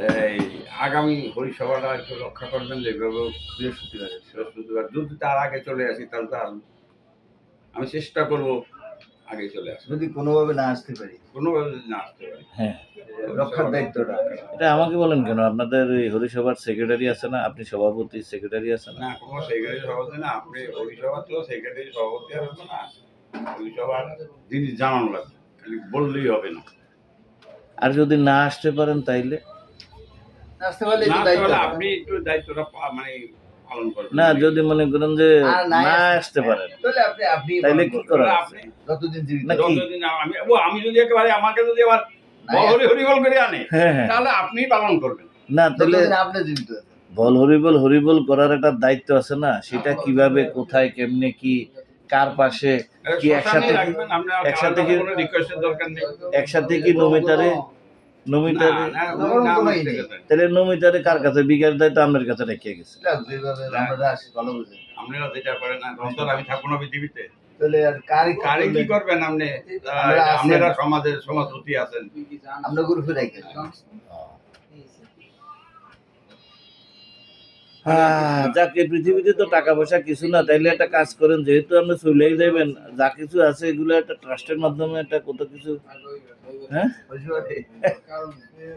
এই আগামী হরিসভাটা একটু রক্ষা করবেন যেভাবে বৃহস্পতিবার বৃহস্পতিবার। যদি তার আগে চলে আসি তাহলে তো আর আমি চেষ্টা করব আগে চলে আসি যদি কোনোভাবে না আসতে পারি? কোনোভাবে যদি না আসতে পারি। হ্যাঁ। রক্ষার দায়িত্বটা এটা আমাকে বলেন কেন? আপনাদের এই হরিসভার সেক্রেটারি আছে না? আপনি সভাপতি সেক্রেটারি আছে না? না কোনো সেক্রেটারি সভাপতি না। আপনি হরিসভা তো সেক্রেটারি সভাপতি আর হতো না। হরিসভার জিনিস জানানো লাগবে। খালি বললেই হবে না। আর যদি না আসতে পারেন তাইলে আসতে পারলে না একটু দায়িত্ব তাহলে আপনি একটু দায়িত্বটা মানে না যদি মনে করেন যে না আসতে- পারেন। তাহলে আপনি আপনি তাইলে কি করা তাহলে আছে? আপনি যতদিন জীবিত। যতদিন আমি ও আমি যদি একেবারে আমাকে যদি আবার হরি হরিবল করে আনে হ্যাঁ হ্যাঁ। তাহলে আপনি পালন করবেন। না তাহলে আপনি জীবিত বল হরিবল হরিবল করার একটা দায়িত্ব আছে না? সেটা কীভাবে কোথায় কেমনে কি কার পাশে কি একসাথে একসাথে কি- কোনো দরকার নেই। একসাথে কি নমিতারে নমিতারে না, না, আমার না, কোনো আমার ই নেই। ঠিক আছে। তাহলে নমিতারে কার কাছে? বিকাশ দায়িত্ব আপনার কাছে রেখে গেছে। আপনারা যেটা করেন না তো আর আমি থাকব না পৃথিবীতে। তাহলে কারে কি করবেন আপনি? আপনারা সমাজের সমাজ আছেন। আমরা গ্রুপে রাখি যাক পৃথিবীতে তো টাকা পয়সা কিছু না তাইলে একটা কাজ করেন যেহেতু আপনি চলেই যাবেন যা কিছু আছে এগুলো একটা ট্রাস্টের মাধ্যমে একটা কত কিছু হ্যাঁ?